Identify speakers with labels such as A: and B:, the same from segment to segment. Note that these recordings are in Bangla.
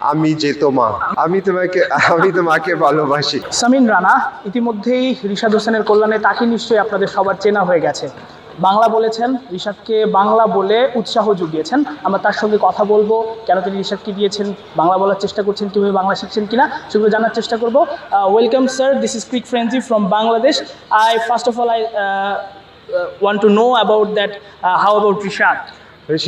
A: আমি যে তোমা আমি তোমাকে আমি তোমাকে ভালোবাসি।
B: সামিন রানা ইতিমধ্যেই রিশাদ হোসেনের কল্যাণে তাকে নিশ্চয়ই আপনাদের সবার চেনা হয়ে গেছে। বাংলা বলেছেন ঋষাদকে বাংলা বলে উৎসাহ জুগিয়েছেন। আমরা তার সঙ্গে কথা বলব কেন তিনি রিশাদকে দিয়েছেন বাংলা বলার চেষ্টা করছেন কীভাবে বাংলা শিখছেন কিনা সেগুলো জানার চেষ্টা করব। Welcome sir this is quick frenzy from Bangladesh I first of all I want to know about that how about
A: is is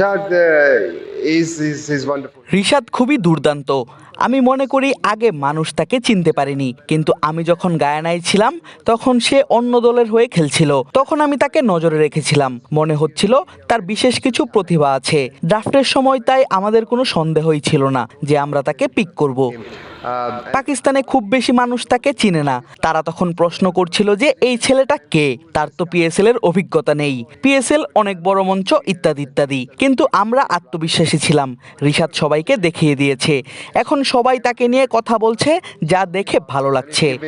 C: Rishad খুবই দুর্দান্ত। আমি মনে করি আগে মানুষ তাকে চিনতে পারেনি। কিন্তু আমি যখন গায়ানায় ছিলাম তখন সে অন্য দলের হয়ে খেলছিল। তখন আমি তাকে নজরে রেখেছিলাম। মনে হচ্ছিল তার বিশেষ কিছু প্রতিভা আছে। ড্রাফটের সময় তাই আমাদের কোনো সন্দেহই ছিল না যে আমরা তাকে পিক করব। পাকিস্তানে খুব বেশি মানুষ তাকে চিনে না। তারা তখন প্রশ্ন করছিল যে এই ছেলেটা কে? তার তো পিএসএল এর অভিজ্ঞতা নেই। পিএসএল অনেক বড় মঞ্চ ইত্যাদি ইত্যাদি। কিন্তু আমরা আত্মবিশ্বাসী ছিলাম রিশাদ সবাইকে দেখিয়ে দিয়েছে। এখন সবাই তাকে নিয়ে কথা বলছে যা দেখে ভালো লাগছে।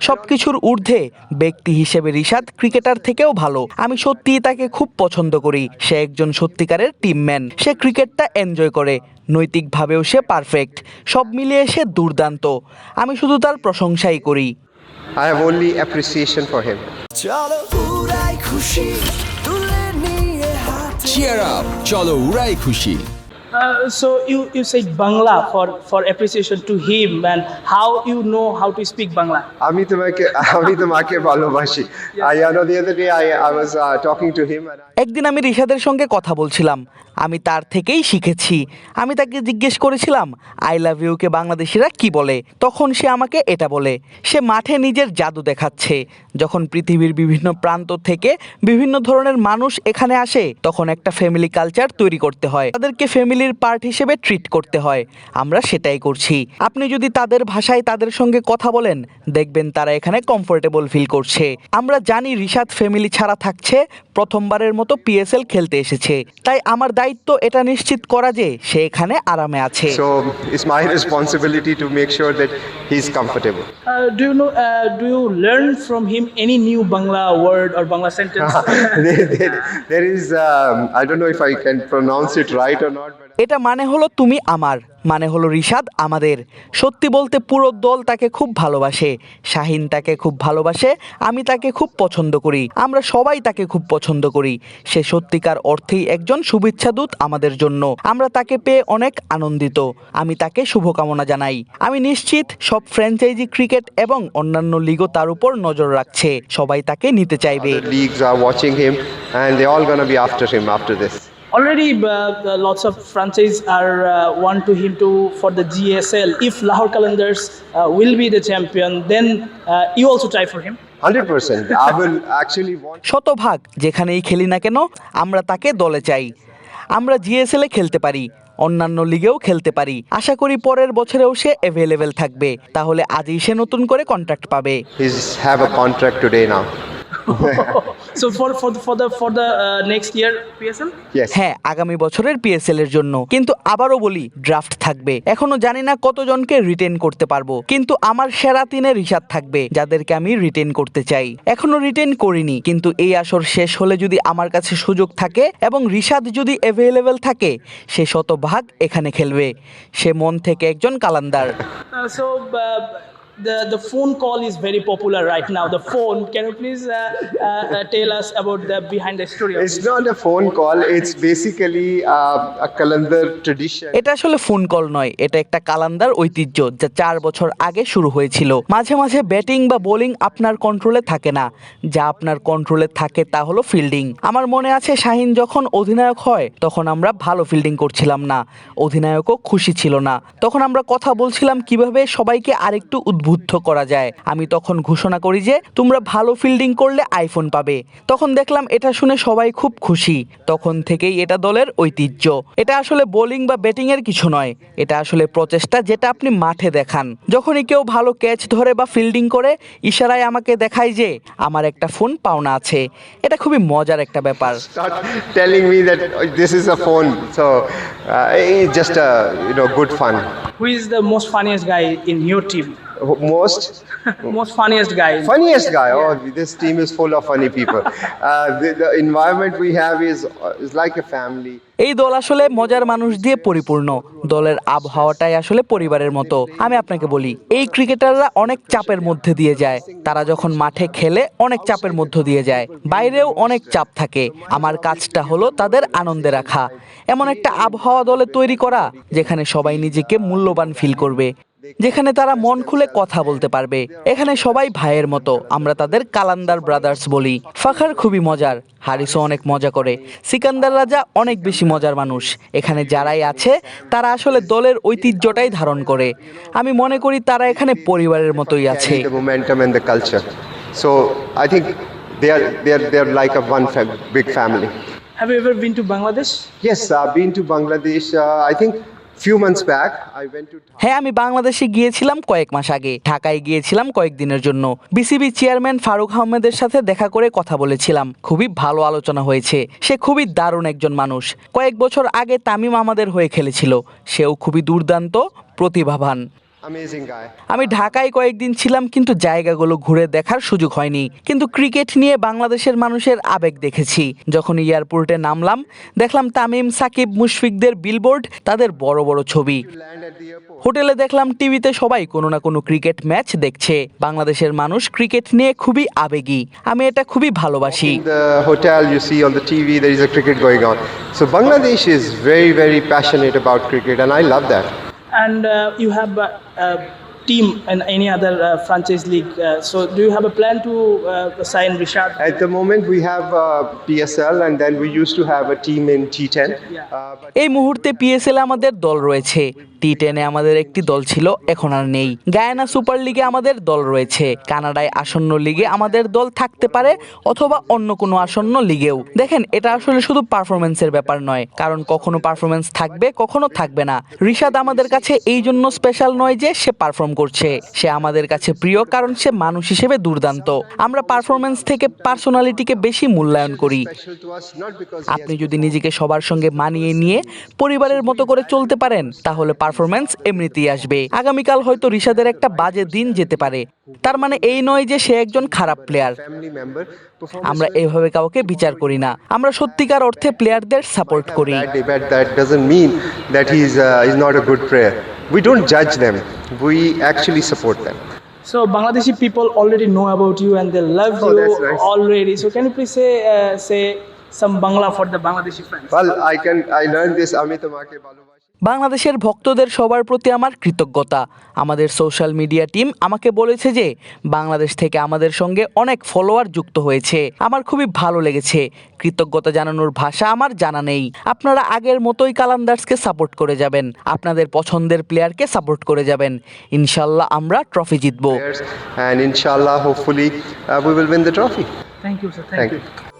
A: সব
C: কিছুর ঊর্ধ্বে ব্যক্তি হিসেবে রিশাদ ক্রিকেটার থেকেও ভালো। আমি সত্যিই তাকে খুব পছন্দ করি। সে একজন সত্যিকারের টিমম্যান। সে ক্রিকেটটা এনজয় করে। নৈতিকভাবেও সে পারফেক্ট। সব মিলিয়ে সে দুর্দান্ত। আমি শুধু তার প্রশংসাই করি।
A: I have only appreciation for him
D: চলো খুশি। হাত
E: চিয়ার চলো উড়াই খুশি।
B: Uh, so you you said Bangla for for appreciation to him and how you know how to speak Bangla.
A: আমি তোমাকে আমি তোমাকে ভালোবাসি। I know the other day I I was talking to him
C: একদিন আমি রিশাদের সঙ্গে কথা বলছিলাম। আমি তার থেকেই শিখেছি। আমি তাকে জিজ্ঞেস করেছিলাম আই লাভ ইউকে বাংলাদেশিরা কি বলে? তখন সে আমাকে এটা বলে সে মাঠে নিজের জাদু দেখাচ্ছে। যখন পৃথিবীর বিভিন্ন প্রান্ত থেকে বিভিন্ন ধরনের মানুষ এখানে আসে তখন একটা ফ্যামিলি কালচার তৈরি করতে হয়। তাদেরকে ফ্যামিলির পার্ট হিসেবে ট্রিট করতে হয়। আমরা সেটাই করছি। আপনি যদি তাদের ভাষায় তাদের সঙ্গে কথা বলেন দেখবেন তারা এখানে কমফোর্টেবল ফিল করছে। আমরা জানি রিশাদ ফ্যামিলি ছাড়া থাকছে প্রথমবারের মতো পিএসএল খেলতে এসেছে। তাই আমার দায়িত্ব এটা নিশ্চিত করা যে সে এখানে আরামে আছে।
A: So it's my responsibility to make sure that he is comfortable
B: Uh, do you know? Uh, do you learn him any new Bangla word or Bangla sentence?
A: there, there, there is um, I don't know if I can pronounce it right or not but
C: এটা মানে হলো তুমি আমার মানে হলো রিশাদ আমাদের। সত্যি বলতে পুরো দল তাকে খুব ভালোবাসে, শাহিন তাকে খুব ভালোবাসে, আমি তাকে খুব পছন্দ করি, আমরা সবাই তাকে খুব পছন্দ করি। সে সত্যিকার অর্থেই একজন শুভেচ্ছাদূত আমাদের জন্য। আমরা তাকে পেয়ে অনেক আনন্দিত। আমি তাকে শুভকামনা জানাই। আমি নিশ্চিত সব ফ্র্যাঞ্চাইজি ক্রিকেট এবং অন্যান্য লিগও তার উপর নজর রাখছে। সবাই তাকে নিতে চাইবে।
A: Be after him after this
B: Already, uh, lots of franchise are uh, want to him to for the GSL. If Lahore Qalandars uh, will be the champion, then uh, you also try for him.
A: 100% I will actually want
C: শতভাগ যেখানেই খেলি না কেন আমরা তাকে দলে চাই আমরা জিএসএল এ খেলতে পারি অন্যান্য লিগেও খেলতে পারি আশা করি পরের বছরেও সে অ্যাভেলেবেল থাকবে তাহলে আজই সে নতুন করে কন্ট্রাক্ট পাবে
A: he's have a contract today now
B: So for for the for the for the uh, next year
C: হ্যাঁ আগামী বছরের পিএসএল এর জন্য। কিন্তু আবারও বলি ড্রাফট থাকবে। এখনও জানি না কতজনকে রিটেন করতে পারব। কিন্তু আমার সেরা তিনে রিশাদ থাকবে যাদেরকে আমি রিটেন করতে চাই। এখনও রিটেন করিনি কিন্তু এই আসর শেষ হলে যদি আমার কাছে সুযোগ থাকে এবং রিশাদ যদি অ্যাভেলেবেল থাকে সে শতভাগ এখানে খেলবে। সে মন থেকে একজন Qalandar.
B: Uh, so. Uh, the, the phone call is very popular right now. The phone. Can you please uh, uh, uh, tell us about the behind the story
A: it's
B: this?
A: not a phone call it's basically uh, a calendar tradition
C: এটা আসলে ফোন কল নয় এটা একটা কালান্দার ঐতিহ্য যা চার বছর আগে শুরু হয়েছিল মাঝে মাঝে ব্যাটিং বা বোলিং আপনার কন্ট্রোলে থাকে না যা আপনার কন্ট্রোলে থাকে তা হলো ফিল্ডিং আমার মনে আছে শাহিন যখন অধিনায়ক হয় তখন আমরা ভালো ফিল্ডিং করছিলাম না অধিনায়কও খুশি ছিল না তখন আমরা কথা বলছিলাম কীভাবে সবাইকে আরেকটু উদ্বুদ্ধ করা যায়। আমি তখন ঘোষণা করি যে তোমরা ভালো ফিল্ডিং করলে আইফোন পাবে। তখন দেখলাম এটা শুনে সবাই খুব খুশি। তখন থেকেই এটা দলের ঐতিহ্য। এটা আসলে বোলিং বা ব্যাটিং এর কিছু নয়। এটা আসলে প্রচেষ্টা যেটা আপনি মাঠে দেখান। যখনই কেউ ভালো ক্যাচ ধরে বা ফিল্ডিং করে ইশারায় আমাকে দেখায় যে আমার একটা ফোন পাওনা আছে। এটা খুবই মজার একটা ব্যাপার।
A: Telling me that oh, this is a phone. So uh, it's just a you know good fun.
B: Who is the most funniest guy in your team?
A: Most
B: Most funniest guy.
A: Funniest guy. yeah. Oh, this team is full of funny people. Uh, the, the environment we have is uh, is like a family.
C: এই দল আসলে মজার মানুষ দিয়ে পরিপূর্ণ দলের আবহাওয়াটাই আসলে পরিবারের মতো আমি আপনাকে বলি এই ক্রিকেটাররা অনেক চাপের মধ্যে দিয়ে যায় তারা যখন মাঠে খেলে অনেক চাপের মধ্য দিয়ে যায় বাইরেও অনেক চাপ থাকে আমার কাজটা হলো তাদের আনন্দে রাখা এমন একটা আবহাওয়া দলে তৈরি করা যেখানে সবাই নিজেকে মূল্যবান ফিল করবে যেখানে তারা মন খুলে কথা বলতে পারবে এখানে সবাই ভাইয়ের মতো আমরা তাদের কালান্দার ব্রাদার্স বলি ফাখার খুবই মজার হারিসও অনেক মজা করে সিকান্দার রাজা অনেক বেশি মজার মানুষ এখানে যারাই আছে তারা আসলে দলের ঐতিহ্যটাই ধারণ করে আমি মনে করি তারা এখানে পরিবারের মতোই আছে
A: The momentum and the culture. So I think they are they are they are like a one big family.
B: Have you ever been to Bangladesh?
A: Yes, I've been to Bangladesh. Uh, I think
C: হ্যাঁ আমি বাংলাদেশে গিয়েছিলাম কয়েক মাস আগে। ঢাকায় গিয়েছিলাম কয়েকদিনের জন্য। বিসিবি চেয়ারম্যান ফারুক আহমেদের সাথে দেখা করে কথা বলেছিলাম। খুবই ভালো আলোচনা হয়েছে। সে খুবই দারুণ একজন মানুষ। কয়েক বছর আগে তামিম আমাদের হয়ে খেলেছিল। সেও খুবই দুর্দান্ত, প্রতিভাবান. আমি ঢাকায় কয়েকদিন ছিলাম কিন্তু জায়গাগুলো ঘুরে দেখার সুযোগ হয়নি। কিন্তু ক্রিকেট নিয়ে বাংলাদেশের মানুষের আবেগ দেখেছি। যখন এয়ারপোর্টে নামলাম দেখলাম তামিম সাকিব মুশফিকদের বিলবোর্ড তাদের বড় বড় ছবি. হোটেলে দেখলাম টিভিতে সবাই কোনো না কোনো ক্রিকেট ম্যাচ দেখছে। বাংলাদেশের মানুষ ক্রিকেট নিয়ে খুবই আবেগী। আমি এটা খুবই ভালোবাসি।
A: A cricket going on. So Bangladesh is very very passionate about cricket, and I love that.
B: and uh, you have uh, uh, team in any other uh, franchise league. Uh, so do you have a plan to uh, sign Rishad?
A: At the moment, we have uh, PSL, and then we used to have a team in T10.
B: Yeah.
A: Uh,
C: এই মুহূর্তে পিএসএল আমাদের দল রয়েছে টি টেনে আমাদের একটি দল ছিল এখন আর নেই গায়ানা সুপার লিগে আমাদের দল রয়েছে কানাডায় আসন্ন লিগে আমাদের দল থাকতে পারে অথবা অন্য কোনো আসন্ন লিগেও দেখেন এটা আসলে শুধু পারফরমেন্সের ব্যাপার নয় কারণ কখনো পারফরমেন্স থাকবে কখনো থাকবে না রিশাদ আমাদের কাছে এই জন্য স্পেশাল নয় যে সে পারফর্ম করছে। সে আমাদের কাছে প্রিয় কারণ সে মানুষ হিসেবে দুর্দান্ত। আমরা পারফরমেন্স থেকে পার্সোনালিটিকে বেশি মূল্যায়ন করি। আপনি যদি নিজেকে সবার সঙ্গে মানিয়ে নিয়ে পরিবারের মতো করে চলতে পারেন, তাহলে পারফরমেন্স এমনিতেই আসবে। আগামীকাল হয়তো রিশাদের একটা বাজে দিন যেতে পারে। তার মানে এই নয় যে সে একজন খারাপ প্লেয়ার আমরা এভাবে কাউকে বিচার করি না আমরা সত্যিকার অর্থে প্লেয়ারদের সাপোর্ট করি
A: bad day, but that doesn't mean that he's uh, not a good player. We don't judge them. We actually support them.
B: So Bangladeshi people already know about you and they love
A: Oh,
B: you
A: nice.
B: already. So can you please say uh, say some Bangla for the Bangladeshi friends?
A: Well, I can I learned this আমি তোমাকে ভালোবাসি
C: বাংলাদেশের ভক্তদের সবার প্রতি আমার কৃতজ্ঞতা। আমাদের সোশ্যাল মিডিয়া টিম আমাকে বলেছে যে বাংলাদেশ থেকে আমাদের সঙ্গে অনেক ফলোয়ার যুক্ত হয়েছে। আমার খুবই ভালো লেগেছে। কৃতজ্ঞতা জানানোর ভাষা আমার জানা নেই। আপনারা আগের মতোই কালান্দার্সকে সাপোর্ট করে যাবেন। আপনাদের পছন্দের প্লেয়ারকে সাপোর্ট করে যাবেন। ইনশাল্লাহ আমরা ট্রফি জিতবো।
A: Players and inshallah hopefully uh, we will win the trophy.
B: Thank
A: you,